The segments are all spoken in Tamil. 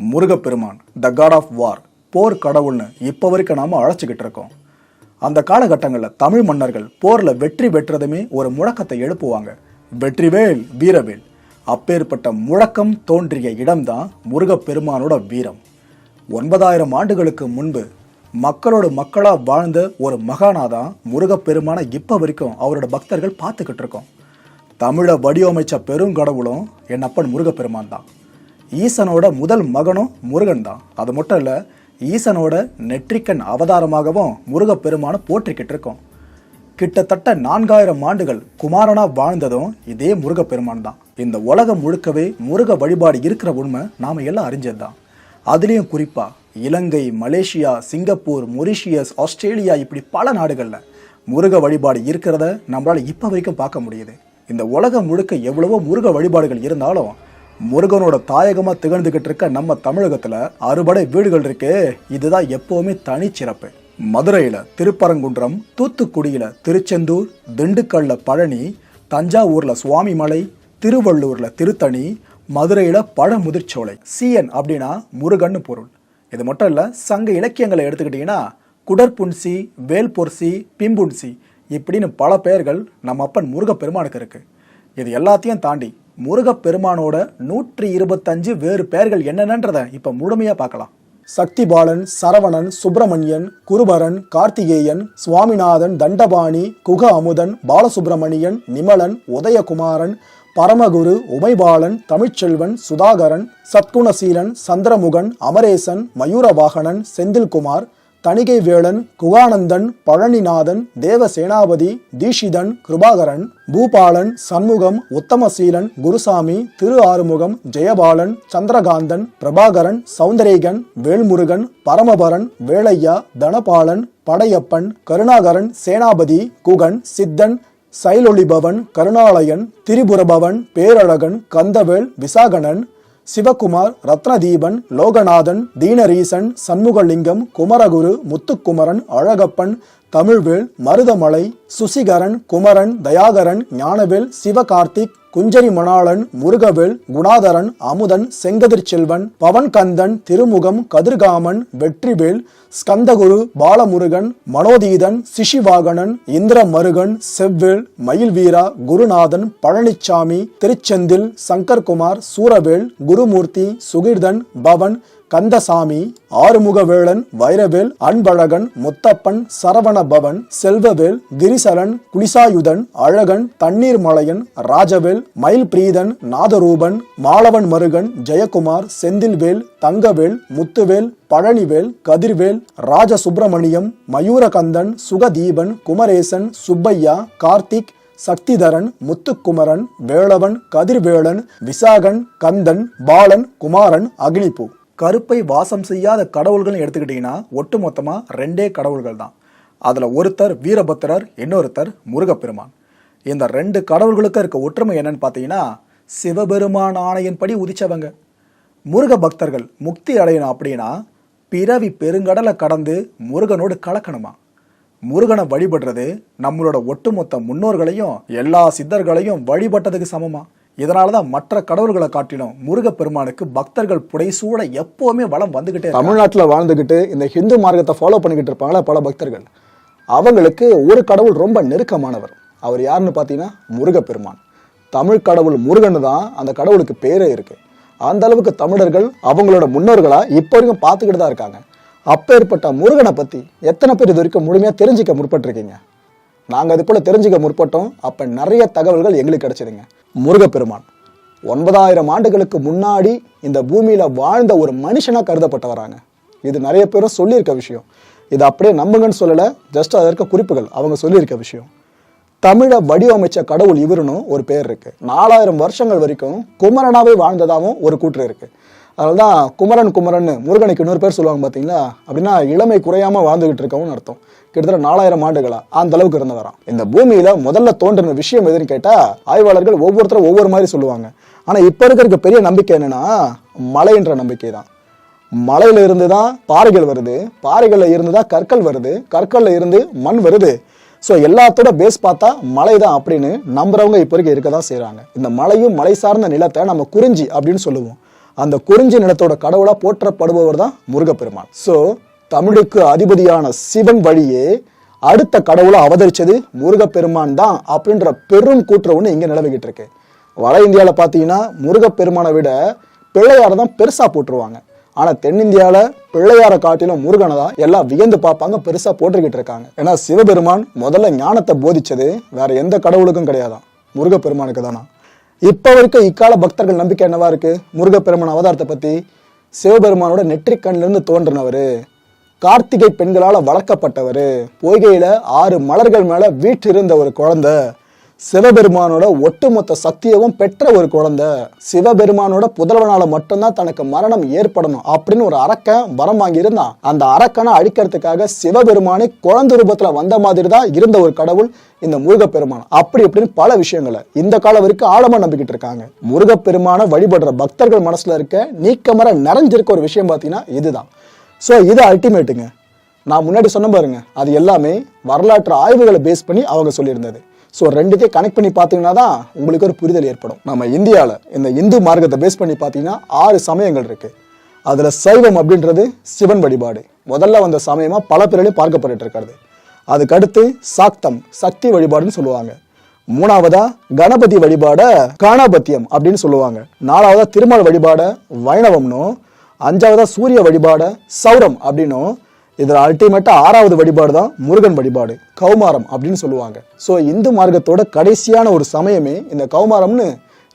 முருகப்பெருமான் த காட் ஆஃப் வார் போர் கடவுள்னு இப்போ வரைக்கும் நாம் அழைச்சிக்கிட்டு இருக்கோம். அந்த காலகட்டங்களில் தமிழ் மன்னர்கள் போரில் வெற்றி பெற்றதுமே ஒரு முழக்கத்தை எழுப்புவாங்க. வெற்றிவேல் வீரவேல். அப்பேற்பட்ட முழக்கம் தோன்றிய இடம்தான் முருகப்பெருமானோட வீரம். ஒன்பதாயிரம் ஆண்டுகளுக்கு முன்பு மக்களோட மக்களாக வாழ்ந்த ஒரு மகானாதான் முருகப்பெருமானை இப்போ வரைக்கும் அவரோட பக்தர்கள் பார்த்துக்கிட்டு இருக்கோம். தமிழை வடிவமைச்ச பெருங்கடவுளும் என் அப்பன் முருகப்பெருமான் தான் ஈசனோட முதல் மகனும் முருகன் தான் அது மட்டும் இல்லை ஈசனோட நெற்றிக்கண் அவதாரமாகவும் முருகப்பெருமானை போற்றிக்கிட்டு இருக்கோம் கிட்டத்தட்ட நான்காயிரம் ஆண்டுகள் குமாரனா வாழ்ந்ததும் இதே முருகப்பெருமான் தான் இந்த உலகம் முழுக்கவே முருக வழிபாடு இருக்கிற உண்மை நாம எல்லாம் அறிஞ்சது தான் அதுலேயும் குறிப்பா Ilangai Malaysia Singapore Mauritius Australia இப்படி பல நாடுகளில் முருக வழிபாடு இருக்கிறத நம்மளால் இப்போ வரைக்கும் பார்க்க முடியுது. இந்த உலகம் முழுக்க எவ்வளவோ முருக வழிபாடுகள் இருந்தாலும் முருகனோட தாயகமா திகழ்ந்துகிட்டு இருக்க நம்ம தமிழகத்துல அறுபடை வீடுகள் இருக்கு. இதுதான் எப்பவுமே தனிச்சிறப்பு மதுரையில திருப்பரங்குன்றம் தூத்துக்குடியில திருச்செந்தூர் திண்டுக்கல்ல பழனி தஞ்சாவூர்ல சுவாமிமலை திருவள்ளூர்ல திருத்தணி மதுரையில பழமுதிர்ச்சோலை. சிஎன் அப்படின்னா முருகன்னு பொருள். இது மட்டும் இல்ல சங்க இலக்கியங்களை எடுத்துக்கிட்டீங்கன்னா குடற்புன்சி வேல்பொர்சி பிம்புன்சி இப்படின்னு பல பெயர்கள் நம்ம அப்பன் முருகப்பெருமானுக்கு இருக்கு. இது எல்லாத்தையும் தாண்டி முருகப்பெருமானோட நூற்றி இருபத்தஞ்சு வேறு பெயர்கள் என்னென்னன்றதை இப்ப முழுமையா பார்க்கலாம். சக்திபாலன் சரவணன் சுப்பிரமணியன் குருபரன் கார்த்திகேயன் சுவாமிநாதன் தண்டபாணி குக அமுதன் பாலசுப்பிரமணியன் நிமலன் உதயகுமாரன் பரமகுரு உமைபாலன் தமிழ்ச்செல்வன் சுதாகரன் சத்குணசீலன் சந்திரமுகன் அமரேசன் மயூரவாகனன் செந்தில்குமார் தணிகை வேளன் குகானந்தன் பழனிநாதன் தேவசேனாபதி தீஷிதன் கிருபாகரன் பூபாலன் சண்முகம் உத்தமசீலன் குருசாமி திரு ஆறுமுகம் ஜெயபாலன் சந்திரகாந்தன் பிரபாகரன் சௌந்தரேகன் வேல்முருகன் பரமபரன் வேளையா தனபாலன் படையப்பன் கருணாகரன் சேனாபதி குகன் சித்தன் சைலொளிபவன் கருணாலயன் திரிபுரபவன் பேரழகன் கந்தவேல் விசாகணன் சிவகுமார் ரத்னதீபன் லோகநாதன் தீனரீசன் சண்முகலிங்கம் குமரகுரு முத்துக்குமரன் அழகப்பன் தமிழ்வேல் மருதமலை சுசிகரன் குமரன் தயாகரன் ஞானவேல் சிவகார்த்திக் குஞ்சரி மணாளன் முருகவேல் குணாதரன் அமுதன் செங்கதிர் செல்வன் பவன்கந்தன் திருமுகம் கதிர்காமன் வெற்றிவேல் ஸ்கந்தகுரு பாலமுருகன் மனோதீதன் சிஷிவாகனன் இந்திரமருகன் செவ்வேல் மயில்வீரா குருநாதன் பழனிச்சாமி திருச்செந்தில் சங்கர்குமார் சூரவேல் குருமூர்த்தி சுகிர்தன் பவன் கந்தசாமி ஆறுமுகவேளன் வைரவேல் அன்பழகன் முத்தப்பன் சரவண பவன் செல்வவேல் கிரிசரன் குளிசாயுதன் அழகன் தண்ணீர் மலையன் ராஜவேல் மயில் பிரீதன் நாதரூபன் மாலவன் மருகன் ஜெயக்குமார் செந்தில்வேல் தங்கவேல் முத்துவேல் பழனிவேல் கதிர்வேல் ராஜசுப்பிரமணியம் மயூரகந்தன் சுகதீபன் குமரேசன் சுப்பையா கார்த்திக் சக்திதரன் முத்துக்குமரன் வேளவன் கதிர்வேளன் விசாகன் கந்தன் பாலன் குமாரன் அக்னிபூ கருப்பை வாசம் செய்யாத கடவுள்கள்னு எடுத்துக்கிட்டிங்கன்னா ஒட்டுமொத்தமாக ரெண்டே கடவுள்கள் தான் அதில் ஒருத்தர் வீரபத்திரர் இன்னொருத்தர் முருகப்பெருமான். இந்த ரெண்டு கடவுள்களுக்கும் இருக்க ஒற்றுமை என்னன்னு பார்த்தீங்கன்னா சிவபெருமான் ஆணையின்படி உதிச்சவங்க. முருக பக்தர்கள் முக்தி அடையணும் அப்படின்னா பிறவி பெருங்கடலை கடந்து முருகனோடு கலக்கணுமா? முருகனை வழிபடுறது நம்மளோட ஒட்டுமொத்த முன்னோர்களையும் எல்லா சித்தர்களையும் வழிபட்டதுக்கு சமமா? இதனால தான் மற்ற கடவுள்களை காட்டிலும் முருகப்பெருமானுக்கு பக்தர்கள் புடைசூட எப்போவுமே வளம் வந்துகிட்டே தமிழ்நாட்டில் வாழ்ந்துக்கிட்டு இந்த ஹிந்து மார்க்கத்தை ஃபாலோ பண்ணிக்கிட்டு இருப்பாங்களா பல பக்தர்கள். அவங்களுக்கு ஒரு கடவுள் ரொம்ப நெருக்கமானவர். அவர் யாருன்னு பார்த்தீங்கன்னா முருகப்பெருமான். தமிழ் கடவுள் முருகன் தான் அந்த கடவுளுக்கு பேரே இருக்குது அந்த அளவுக்கு தமிழர்கள் அவங்களோட முன்னோர்களா இப்போ வரைக்கும் பார்த்துக்கிட்டு தான் இருக்காங்க. அப்போ ஏற்பட்ட முருகனை பத்தி எத்தனை பேர் இது வரைக்கும் முழுமையாக தெரிஞ்சுக்க முற்பட்டிருக்கீங்க? நாங்கள் அது போல தெரிஞ்சுக்க முற்பட்டோம். அப்போ நிறைய தகவல்கள் எங்களுக்கு கிடச்சிதுங்க. முருகப்பெருமான் ஒன்பதாயிரம் ஆண்டுகளுக்கு முன்னாடி இந்த பூமியில வாழ்ந்த ஒரு மனுஷனா கருதப்பட்டு வராங்க இது நிறைய பேரும் சொல்லியிருக்க விஷயம். இது அப்படியே நம்புங்கன்னு சொல்லலை ஜஸ்ட் அதற்கு குறிப்புகள் அவங்க சொல்லியிருக்க விஷயம். தமிழை வடிவமைச்ச கடவுள் இவருன்னு ஒரு பேர் இருக்கு. நாலாயிரம் வருஷங்கள் வரைக்கும் குமரனாவே வாழ்ந்ததாகவும் ஒரு கூற்று இருக்கு. அதனால தான் குமரன் குமரன் முருகனுக்கு இன்னொரு பேர் சொல்லுவாங்க பார்த்தீங்களா அப்படின்னா இளமை குறையாம வாழ்ந்துகிட்டு இருக்கவும் அர்த்தம். கிட்டத்தட்ட நாலாயிரம் ஆண்டுகளா அந்த அளவுக்கு இருந்தவராம். இந்த பூமியில முதல்ல தோன்றின விஷயம் எதுன்னு கேட்டா ஆய்வாளர்கள் ஒவ்வொருத்தரும் ஒவ்வொரு மாதிரி சொல்லுவாங்க. ஆனா இப்ப இருக்கிற பெரிய நம்பிக்கை என்னன்னா மலைன்ற நம்பிக்கை தான் மலையில இருந்து தான் பாறைகள் வருது. பாறைகள்ல இருந்து தான் கற்கள் வருது. கற்கள்ல இருந்து மண் வருது. ஸோ எல்லாத்தோட பேஸ் பார்த்தா மலை தான் அப்படின்னு நம்புறவங்க இப்போ வரைக்கும் இருக்க தான் செய்கிறாங்க இந்த மலையும் மலை சார்ந்த நிலத்தை நம்ம குறிஞ்சி அப்படின்னு சொல்லுவோம். அந்த குறிஞ்சி நிலத்தோட கடவுளாக போற்றப்படுபவர் தான் முருகப்பெருமான். ஸோ தமிழுக்கு அதிபதியான சிவன் வழியே அடுத்த கடவுளை அவதரிச்சது முருகப்பெருமான் தான் அப்படின்ற பெரும் கூற்று ஒன்று இங்கே நிலவிக்கிட்டு இருக்கு. வட இந்தியாவில் பார்த்தீங்கன்னா முருகப்பெருமானை விட பிள்ளையார் தான் பெருசாக போட்டுருவாங்க ஆனா தென்னிந்தியால பிள்ளையார காட்டிலும் முருகனை தான் எல்லாம் வியந்து பார்ப்பாங்க பெருசா போட்டுக்கிட்டு இருக்காங்க. ஏன்னா சிவபெருமான் முதல்ல ஞானத்தை போதிச்சது வேற எந்த கடவுளுக்கும் கிடையாதான். முருகப்பெருமானுக்கு தானா? இப்ப வரைக்கும் இக்கால பக்தர்கள் நம்பிக்கை என்னவா இருக்கு? முருகப்பெருமான் அவதாரத்தை பத்தி சிவபெருமானோட நெற்றிக்கண்ல இருந்து தோன்றினவர் கார்த்திகை பெண்களால் வளர்க்கப்பட்டவர் பொய்கையில ஆறு மலர்கள் மேல வீற்றிருந்த ஒரு குழந்தை சிவபெருமானோட ஒட்டுமொத்த சக்தியவும் பெற்ற ஒரு குழந்தை. சிவபெருமானோட புதல்வனால மட்டும்தான் தனக்கு மரணம் ஏற்படணும் அப்படின்னு ஒரு அரக்கன் வரம் வாங்கியிருந்தான். அந்த அரக்கனை அழிக்கிறதுக்காக சிவபெருமானே குழந்தை ரூபத்துல வந்த மாதிரி தான் இருந்த ஒரு கடவுள் இந்த முருகப்பெருமான். அப்படி இப்படின்னு பல விஷயங்களை இந்த காலம் வரைக்கும் ஆழமா நம்பிக்கிட்டு இருக்காங்க. முருகப்பெருமானை வழிபடுற பக்தர்கள் மனசுல இருக்க நீக்கமர நிறைஞ்சிருக்க ஒரு விஷயம் பார்த்தீங்கன்னா இதுதான். ஸோ இது அல்டிமேட்டுங்க நான் முன்னாடி சொன்ன பாருங்க அது எல்லாமே வரலாற்று ஆய்வுகளை பேஸ் பண்ணி அவங்க சொல்லியிருந்தது. ஸோ ரெண்டுத்தையும் கனெக்ட் பண்ணி பார்த்தீங்கன்னா தான் உங்களுக்கு ஒரு புரிதல் ஏற்படும். நம்ம இந்தியாவில் இந்த இந்து மார்க்கத்தை பேஸ் பண்ணி பார்த்தீங்கன்னா ஆறு சமயங்கள் இருக்குது அதில் சைவம் அப்படின்றது சிவன் வழிபாடு. முதல்ல வந்த சமயமாக பல பேரிலையும் பார்க்கப்பட்டு இருக்கிறது அதுக்கடுத்து சாக்தம் சக்தி வழிபாடுன்னு சொல்லுவாங்க. மூணாவதா கணபதி வழிபாட காணாபத்தியம் அப்படின்னு சொல்லுவாங்க. நாலாவதா திருமால் வழிபாட வைணவம்னும் அஞ்சாவதா சூரிய வழிபாட சௌரம் அப்படின்னும் இதில் அல்டிமேட்டாக ஆறாவது வழிபாடு தான் முருகன் வழிபாடு கௌமாரம் அப்படின்னு சொல்லுவாங்க. ஸோ இந்து மார்க்கத்தோட கடைசியான ஒரு சமயமே இந்த கௌமாரம்னு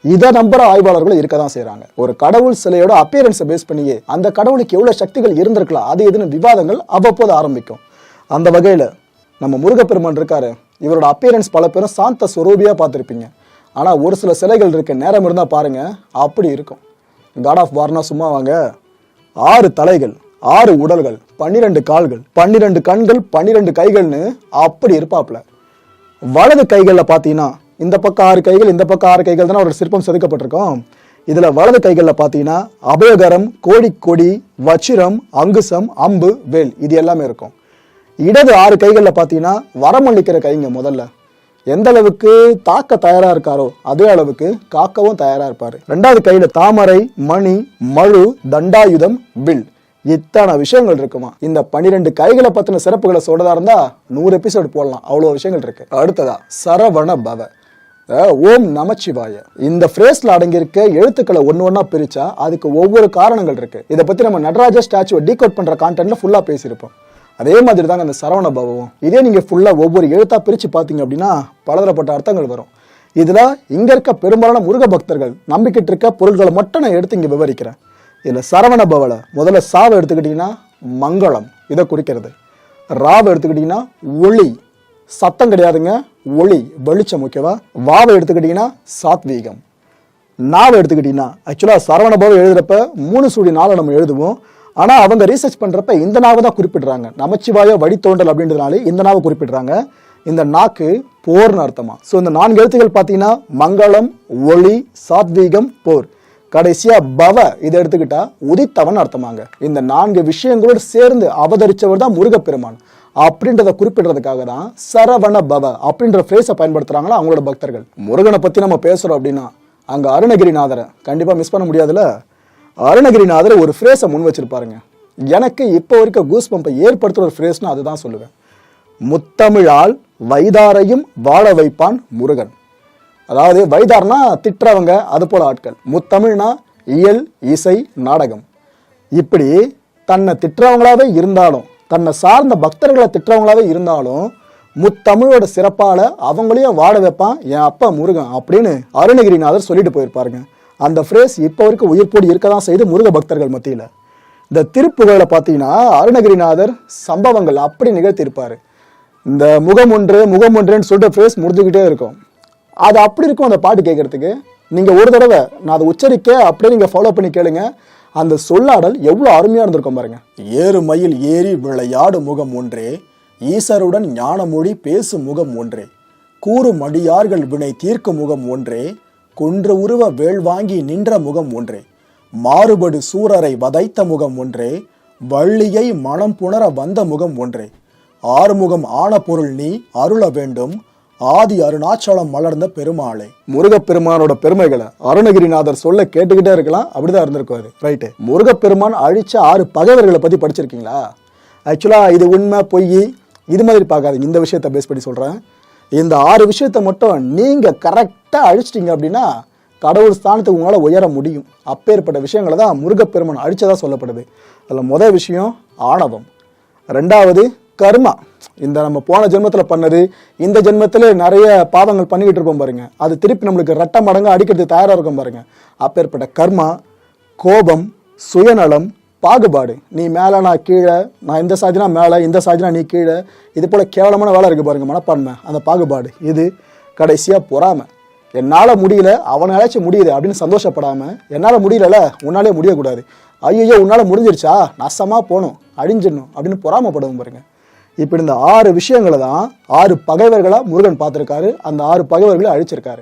இதை நம்புற ஆய்வாளர்களும் இருக்க தான் செய்கிறாங்க ஒரு கடவுள் சிலையோட அப்பியரன்ஸை பேஸ் பண்ணியே அந்த கடவுளுக்கு எவ்வளோ சக்திகள் இருந்திருக்கலாம் அது எதுன்னு விவாதங்கள் அவ்வப்போது ஆரம்பிக்கும். அந்த வகையில் நம்ம முருகப்பெருமான் இருக்காரு. இவரோட அப்பியரன்ஸ் பல பேரும் சாந்த ஸ்வரூபியாக பார்த்துருப்பீங்க. ஆனால் ஒரு சில சிலைகள் இருக்க நேரம் இருந்தால் பாருங்கள் அப்படி இருக்கும். காட் ஆஃப் வார்னா சும்மா வாங்க ஆறு தலைகள். ஆறு உடல்கள் பன்னிரெண்டு கால்கள் பன்னிரெண்டு கண்கள் பன்னிரெண்டு கைகள்னு அப்படி இருப்பாப்ல. வலது கைகளில் பார்த்தீங்கன்னா இந்த பக்கம் ஆறு கைகள் இந்த பக்கம் ஆறு கைகள் தானே ஒரு சிற்பம் செதுக்கப்பட்டிருக்கோம். இதில் வலது கைகளில் பார்த்தீங்கன்னா அபயகரம் கோழிக்கொடி வச்சிரம் அங்குசம் அம்பு வேல் இது எல்லாமே இருக்கும். இடது ஆறு கைகளில் பார்த்தீங்கன்னா வரமளிக்கிற கைங்க முதல்ல. எந்த அளவுக்கு தாக்க தயாரா இருக்காரோ அதே அளவுக்கு காக்கவும் தயாரா இருப்பாரு. ரெண்டாவது கையில தாமரை மணி மழு தண்டாயுதம் வில். இத்தனை விஷயங்கள் இருக்குமா? இந்த பன்னிரெண்டு கைகளை பத்தின சிறப்புகளை சொல்றதா இருந்தா நூறு எபிசோடு போடலாம். அவ்வளோ விஷயங்கள் இருக்கு. அடுத்ததா சரவண பவ. ஓம் நமச்சிவாய. இந்த ஃப்ரேஸ்ல அடங்கியிருக்க எழுத்துக்களை ஒன்று ஒன்றா பிரிச்சா அதுக்கு ஒவ்வொரு காரணங்கள் இருக்கு. இதை பத்தி நம்ம நடராஜ ஸ்டாச்சுவை டீகோட் பண்ற கான்டென்ட்ல ஃபுல்லா பேசியிருப்போம். அதே மாதிரி தாங்க அந்த சரவண பவம் இதே நீங்க ஃபுல்லா ஒவ்வொரு எழுத்தா பிரிச்சு பார்த்தீங்க அப்படின்னா பலதரப்பட்ட அர்த்தங்கள் வரும். இதுல இங்க இருக்க பெரும்பாலான முருக பக்தர்கள் நம்பிக்கிட்டு இருக்க பொருட்களை மட்டும் நான் எடுத்து இங்க விவரிக்கிறேன். இதில் சரவண பவள. முதல்ல சாவை எடுத்துக்கிட்டிங்கன்னா மங்களம் இதை குறிக்கிறது. ராவை எடுத்துக்கிட்டிங்கன்னா ஒளி. சத்தம் கிடையாதுங்க ஒளி. வெளிச்சம் ஓகேவா? வாவை எடுத்துக்கிட்டிங்கன்னா சாத்வீகம். நாவை எடுத்துக்கிட்டிங்கன்னா ஆக்சுவலாக சரவணபவம் எழுதுகிறப்ப மூணு சூடி நாளை நம்ம எழுதுவோம். ஆனால் அவங்க ரீசர்ச் பண்ணுறப்ப இந்த நாவை தான் குறிப்பிடுறாங்க. நமச்சிவாய வழித்தோண்டல் அப்படின்றதுனாலே இந்த நாவை குறிப்பிடுறாங்க. இந்த நாக்கு போர்னு அர்த்தமா. ஸோ இந்த நான்கு எழுத்துக்கள் பார்த்தீங்கன்னா மங்களம் ஒளி சாத்வீகம் போர். கடைசியா பவ இதை எடுத்துக்கிட்டா உதித்தவன் அர்த்தமாங்க. இந்த நான்கு விஷயங்களோடு சேர்ந்து அவதரிச்சவர் தான் முருகப்பெருமான். அப்படின்றத குறிப்பிடுறதுக்காக தான் சரவண பவ அப்படின்ற ஃப்ரேஸை பயன்படுத்துறாங்களா அவங்களோட பக்தர்கள். முருகனை பத்தி நம்ம பேசுறோம் அப்படின்னா அங்க அருணகிரிநாதரை கண்டிப்பா மிஸ் பண்ண முடியாதுல்ல அருணகிரிநாதர் ஒரு ஃப்ரேஸை முன் வச்சிருப்பாருங்க. எனக்கு இப்போ வரைக்கும் கூஸ் பம்பை ஏற்படுத்துகிற ஒரு ஃப்ரேஸ்னா அதுதான் சொல்லுவேன். முத்தமிழால் வைதாரையும் வாழ வைப்பான் முருகன். அதாவது வைதார்னா திட்டுறவங்க அது போல ஆட்கள். முத்தமிழ்னா இயல் இசை நாடகம். இப்படி தன்னை திட்டுறவங்களாவே இருந்தாலும் தன்னை சார்ந்த பக்தர்களை திட்டுறவங்களாவே இருந்தாலும் முத்தமிழோட சிறப்பால் அவங்களையும் வாட வைப்பான் என் அப்பா முருகன் அப்படின்னு அருணகிரிநாதர் சொல்லிட்டு போயிருப்பாருங்க. அந்த ஃப்ரேஸ் இப்போ வரைக்கும் உயிர்ப்போடு இருக்க தான் செய்து முருக பக்தர்கள் மத்தியில். இந்த திருப்புகழில் பார்த்தீங்கன்னா அருணகிரிநாதர் சம்பவங்கள் அப்படி நிகழ்த்தியிருப்பார். இந்த முகம் ஒன்று முகம் ஒன்றுன்னு சொல்லிட்டு ஃப்ரேஸ் முடிஞ்சுக்கிட்டே இருக்கும். அது அப்படி இருக்கும் அந்த பாட்டு கேட்கறதுக்கு நீங்கள் ஒரு தடவை நான் அதை உச்சரிக்க அப்படியே நீங்கள் ஃபாலோ பண்ணி கேளுங்க. அந்த சொல்லாடல் எவ்வளோ அருமையாக இருந்திருக்கும் பாருங்க. ஏறு மயில் ஏறி விளையாடு முகம் ஒன்றே ஈசருடன் ஞானமொழி பேசும் முகம் ஒன்றே கூறும் அடியார்கள் வினை தீர்க்கும் முகம் ஒன்றே குன்று உருவ வேள் வாங்கி நின்ற முகம் ஒன்றே மாறுபடு சூரரை வதைத்த முகம் ஒன்றே வள்ளியை மனம் புணர வந்த முகம் ஒன்றே ஆறுமுகம் ஆன பொருள் நீ அருள வேண்டும் ஆதி அருணாச்சலம் மலர்ந்த பெருமாளை. முருகப்பெருமானோட பெருமைகளை அருணகிரிநாதர் சொல்ல கேட்டுக்கிட்டே இருக்கலாம். அப்படிதான் இருந்திருக்காரு. ரைட்டு முருகப்பெருமான் அழிச்ச ஆறு பகைவர்களை பத்தி படிச்சிருக்கீங்களா? ஆக்சுவலா இது உண்மை பொய் இது மாதிரி பார்க்காதீங்க. இந்த விஷயத்த பேஸ் பண்ணி சொல்றேன். இந்த ஆறு விஷயத்த மட்டும் நீங்க கரெக்டா அழிச்சிட்டிங்க அப்படின்னா கடவுள் ஸ்தானத்துக்கு உங்களால் உயர முடியும். அப்பேற்பட்ட விஷயங்களை தான் முருகப்பெருமான் அழிச்சதா சொல்லப்படுது. அதில் முதல் விஷயம் ஆணவம். ரெண்டாவது கர்மா. இந்த நம்ம போன ஜென்மத்தில் பண்ணது இந்த ஜென்மத்தில் நிறைய பாவங்கள் பண்ணிக்கிட்டு இருக்கோம் பாருங்க. அது திருப்பி நம்மளுக்கு ரெட்ட மடங்கு அடிக்கிறது தயாராக இருக்கும் பாருங்க. அப்பேற்பட்ட கர்மா கோபம் சுயநலம் பாகுபாடு. நீ மேலே நான் கீழே நான் இந்த சாதினா மேலே இந்த சாதினா நீ கீழே. இது போல் கேவலமான வேலை இருக்குது பாருங்க மனப்பான்மை. அந்த பாகுபாடு. இது கடைசியாக பொறாமை. என்னால் முடியல அவனாலாச்சும் முடியுது அப்படின்னு சந்தோஷப்படாமல் என்னால் முடியலல உன்னாலே முடியக்கூடாது. ஐயோ உன்னால் முடிஞ்சிருச்சா? நசமாக போகணும் அழிஞ்சிடணும் அப்படின்னு பொறாமப்படுவோம் பாருங்கள் இப்படி இந்த ஆறு விஷயங்களை தான் ஆறு பகைவர்களாக முருகன் பார்த்துருக்காரு. அந்த ஆறு பகைவர்களை அழிச்சிருக்காரு.